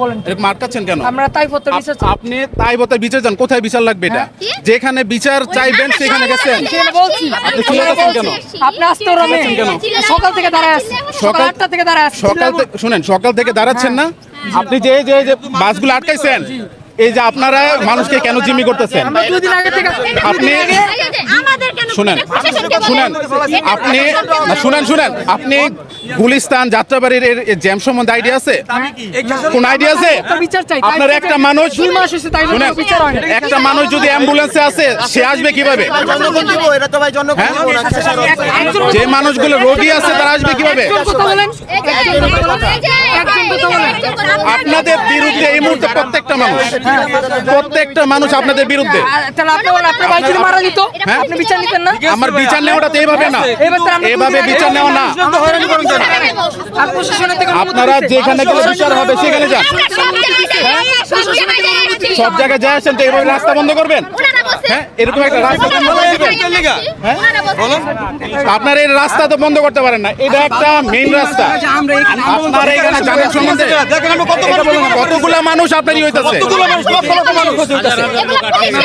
বলেন এরকম আটকাচ্ছেন কেন? আমরা তাই পথে বিচার চাই। আপনি তাই বলতে বিচার যান কোথায় বিচার লাগবে এটা? যেখানে বিচার চাইবেন সেখানে গেছেন। বলছি আপনি চলে গেছেন কেন? আপনি আসতে ওরমে সকাল থেকে দাঁড়ায় আছি সকাল সকাল- থেকে দাঁড়ায় আছি সকাল থেকে শুনেন সকাল থেকে দাঁড়াচ্ছেন না? আপনি যে যে যে বাসগুলো আটকাইছেন এই যে আপনারা মানুষকে কেন জিম্মি করতেছেন? আপনি শুনেন শুনেন আপনি শুনেন শুনেন আপনি গুলিস্তান যাত্রাবাড়ির এর জ্যাম সম্বন্ধে আইডিয়া আছে কোন আইডিয়া আছে আপনার একটা মানুষ শুনেন হয়। একটা মানুষ যদি অ্যাম্বুলেন্সে আছে সে আসবে কীভাবে হ্যাঁ? যে মানুষগুলো রোগী আছে তারা আসবে কীভাবে আপনাদের বিরুদ্ধে এই মুহূর্তে প্রত্যেকটা মানুষ প্রত্যেকটা মানুষ আপনাদের বিরুদ্ধে তাহলে আপনি মারা হ্যাঁ? আপনি বিচার নিতেন না আমার বিচার নেওয়াটা তো এইভাবে না। এভাবে বিচার নেওয়া না। আপনারা যেখানে গেলে বিচার হবে সেখানে যান। সব জায়গায় আসেন তো এইভাবে রাস্তা বন্ধ করবেন? হ্যাঁ এরকম একটা রাস্তা বন্ধ করে বলছে, দিবেন হ্যাঁ? আপনার এই রাস্তা তো বন্ধ করতে পারেন না। এটা একটা মেইন রাস্তা। আপনার এখানে জানেন সম্বন্ধে কতগুলো মানুষ আপনার হইতাছে। এগুলো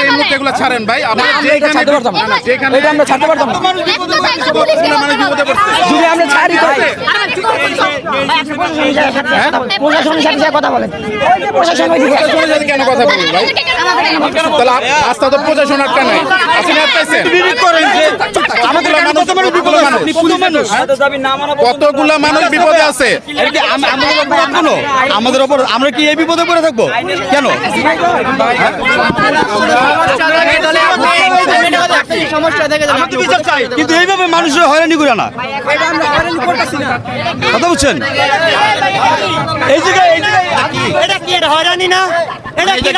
এই মুহূর্তে এগুলো ছাড়েন ভাই। আপনারা যেখানে না, না, যেখানে এটা আমরা ছাড়তে পারতাম না। এত জায়গা পুলিশ কতগুলো মানুষ বিপদে পড়ছে? যদি আমরা ছাড়ি তো হ্যাঁ? প্রশাসনের সাথে কথা বলেন। ওই যে প্রশাসন ওই দিকে প্রশাসনের সাথে কেন কথা বলবেন ভাই? তাহলে রাস্তা তো প্রশাসন আপনি আটকাইছেন মানুষ কতগুলো মানুষ বিপদে আছে? আমাদের ওপর আমরা কি এই বিপদে পড়ে থাকব? কেন? কিন্তু এইভাবে মানুষের হয়রানি করে না। কথা বুঝছেন? এই জায়গায় এটা কি? এটা হয়রানি না? এটা কি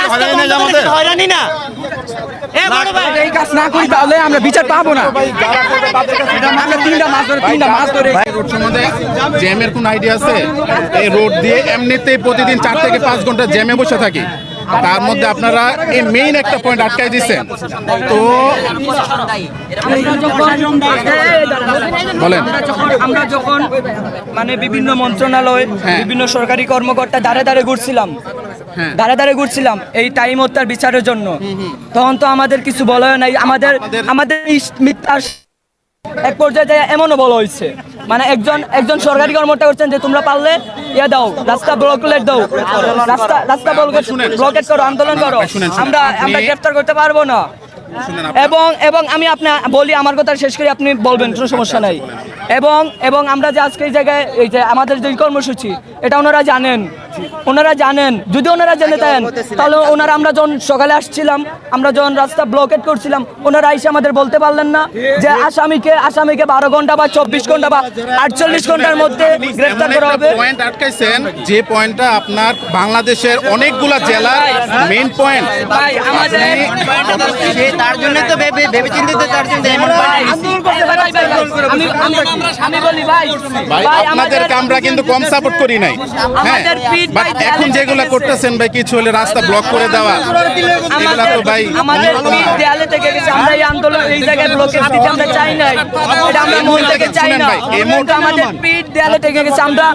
হয়রানি না? এই কাজ না করি তাহলে আমরা বিচার পাবো না। আমরা তিনটা মাস ধরে তিনটা মাস ধরে। রোড সম্বন্ধে জ্যামের কোন আইডিয়া আছে? এই রোড দিয়ে এমনিতেই প্রতিদিন চার থেকে পাঁচ ঘণ্টা জ্যামে বসে থাকি। তার মধ্যে আপনারা এই মেইন একটা পয়েন্ট আটকাই দিচ্ছেন। তো বলেন। আমরা যখন মানে বিভিন্ন মন্ত্রণালয় হ্যাঁ। বিভিন্ন সরকারি কর্মকর্তা দাঁড়ে দাঁড়ে ঘুরছিলাম হ্যাঁ। দাঁড়ে দাঁড়ে ঘুরছিলাম এই টাইম হত্যার বিচারের জন্য। তখন তো আমাদের কিছু বলা নাই। আমাদের আমাদের- মিথ্যার এক পর্যায়ে যায় এমনও বলা হয়েছে। মানে একজন একজন সরকারি কর্মকর্তা করছেন যে তোমরা পারলে ইয়ে দাও রাস্তা ব্লকলেট দাও। রাস্তা রাস্তা ব্লকেট করো আন্দোলন করো। আমরা আমরা গ্রেফতার করতে পারব না। এবং এবং আমি আপনার বলি আমার কথা শেষ করে আপনি বলবেন কোনো সমস্যা নাই। এবং এবং আমরা যে আজকে এই জায়গায় এই যে আমাদের যে কর্মসূচি এটা ওনারা জানেন। ওনারা জানেন যদি ওনারা জেনে দেন তাহলে ওনারা আমরা যখন সকালে আসছিলাম আমরা যখন রাস্তা ব্লকেট করছিলাম ওনারা এসে আমাদের বলতে পারলেন না যে আসামিকে আসামিকে বারো ঘণ্টা বা চব্বিশ ঘণ্টা বা আটচল্লিশ ঘণ্টার মধ্যে গ্রেফতার করা হবে। পয়েন্ট আটকাইছেন যে পয়েন্টটা আপনার বাংলাদেশের অনেকগুলা জেলার মেইন পয়েন্ট ভাই আমাদের তার জন্য তো ভেবে চিন্তিত তার জন্য। আমি বলি ভাই। ভাই আপনাদেরকে আমরা কিন্তু কম সাপোর্ট করি নাই। হ্যাঁ। আমাদের ভাই এখন যেগুলো করতেছেন ভাই কিছু হলে রাস্তা ব্লক করে দেওয়া এগুলা তো ভাই আমাদের পিঠ দেয়ালে থেকে গেছে আমরা এই আন্দোলন এই জায়গায় ব্লকেজ দিতে আমরা চাই নাই। এটা আমরা মন থেকে চাই শুনেন না। ভাই, এই কিন্তু মুহূর্তে আমাদের পিঠ দেয়ালে থেকে গেছে আমরা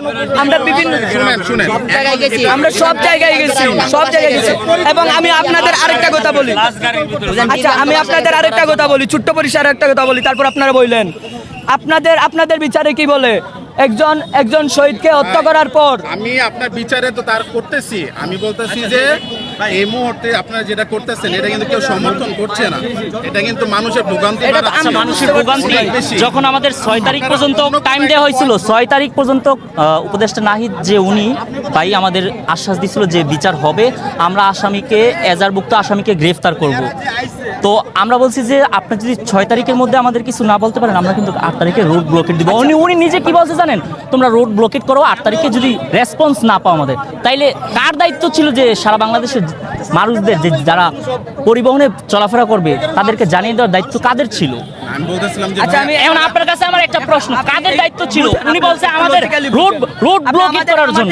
আমরা বিভিন্ন শুনেন শুনেন। আমরা সব জায়গায় গেছি। সব জায়গায় গেছি। এবং আমি আপনাদের আরেকটা কথা বলি। আচ্ছা আমি আপনাদের আরেকটা কথা বলি ছোট্ট পরিসরে একটা কথা বলি তারপর আপনারা বললেন। আপনাদের আপনাদের বিচারে কি বলে? একজন একজন শহীদকে হত্যা করার পর। আমি আপনার বিচারে তো তার করতেছি। আমি বলতেছি যে এই মুহূর্তে আপনারা যেটা করতেছেন এটা কিন্তু কেউ সমর্থন করছে না। এটা কিন্তু মানুষের ভোগান্তি এটা মানুষের ভোগান্তি। যখন আমাদের ছয় তারিখ পর্যন্ত টাইম দেওয়া হয়েছিল ছয় তারিখ পর্যন্ত আহ, উপদেষ্টা নাহিদ যে উনি ভাই আমাদের আশ্বাস দিছিল যে বিচার হবে। আমরা আসামিকে এজারভুক্ত আসামিকে গ্রেফতার করব। তো আমরা বলছি যে আপনি যদি ছয় তারিখের মধ্যে আমাদের কিছু না বলতে পারেন আমরা কিন্তু আট তারিখে রোড ব্লকেট দিব। উনি উনি নিজে কি বলছে জানেন? তোমরা রোড ব্লকেট করো আট তারিখে যদি রেসপন্স না পাও আমাদের। তাইলে কার দায়িত্ব ছিল যে সারা বাংলাদেশের মানুষদের যে যারা পরিবহনে চলাফেরা করবে তাদেরকে জানিয়ে দেওয়ার দায়িত্ব কাদের ছিল? আচ্ছা আমি এখন আপনার কাছে আমার একটা প্রশ্ন। কাদের দায়িত্ব ছিল? উনি বলছে আমাদের রোড রোড ব্লকেট করার জন্য।